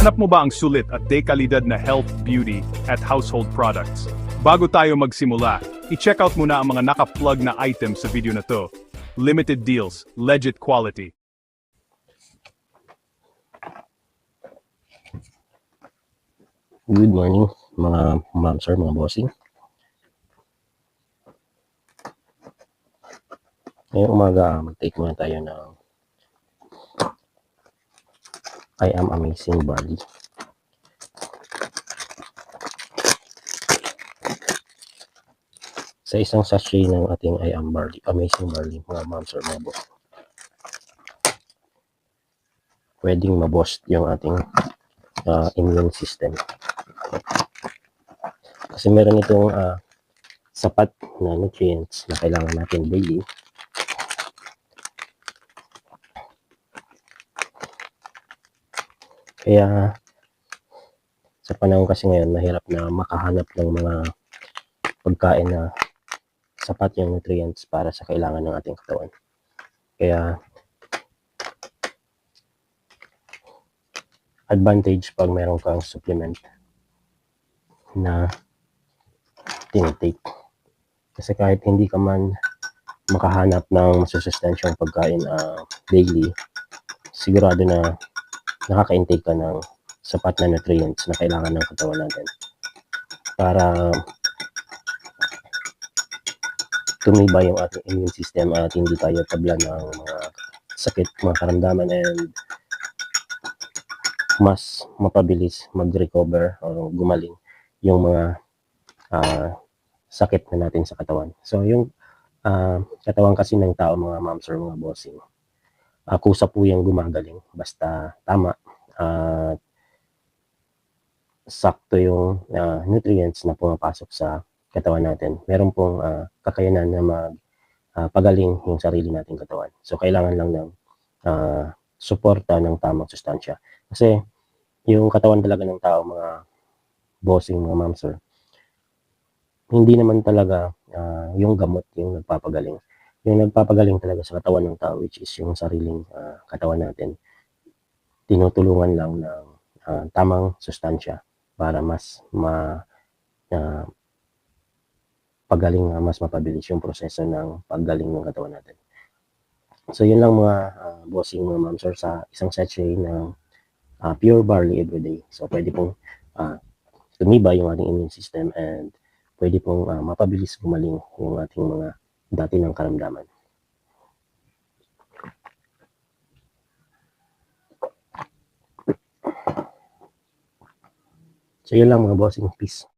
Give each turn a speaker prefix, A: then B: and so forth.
A: Hanap mo ba ang sulit at dekalidad na health, beauty, at household products? Bago tayo magsimula, i-check out muna ang mga naka-plug na items sa video na to. Limited deals, legit quality.
B: Good morning, mga ma'am, sir, mga bossing. Ngayong umaga, mag-take muna tayo ng I am amazing body. Sa isang sachet ng ating I am barley, amazing barley, mga ma'am, sir, mga boss. Pwedeng mabost yung ating ah, immune system. Kasi meron itong ah, sapat na nutrients na kailangan natin daily. Kaya sa panahon kasi ngayon, mahirap na makahanap ng mga pagkain na sapat yung nutrients para sa kailangan ng ating katawan. Kaya advantage pag meron kang supplement na tinitake. Kasi kahit hindi ka man makahanap ng masusustansyang pagkain ah, daily, sigurado na nakaka-intake ka ng sapat na nutrients na kailangan ng katawan natin para tumibay yung ating immune system at hindi tayo tabla ng mga sakit, mga karamdaman and mas mapabilis mag-recover o gumaling yung mga ah, sakit na natin sa katawan. So yung ah, katawan kasi ng tao mga moms or mga bossing, uh, kusa po yung gumagaling basta tama at sakto yung ah, nutrients na pumapasok sa katawan natin. Meron pong ah, kakayanan na mag ah, pagaling yung sarili nating katawan. So kailangan lang ng ah, suporta ng tamang sustansya. Kasi yung katawan talaga ng tao, mga bossing, mga ma'am, sir, hindi naman talaga ah, yung gamot yung nagpapagaling. Yung nagpapagaling talaga sa katawan ng tao, which is yung sariling ah, katawan natin, tinutulungan lang ng ah, tamang sustansya para mas ma ah, pagaling, ah, mas mapabilis yung proseso ng paggaling ng katawan natin. So yun lang mga ah, bossing mga ma'am sir sa isang sachet ng ah, pure barley everyday. So pwede pong ah, tumibay yung ating immune system and pwede pong ah, mapabilis gumaling yung ating mga dati ng karamdaman. So yun lang mga bossing. Peace.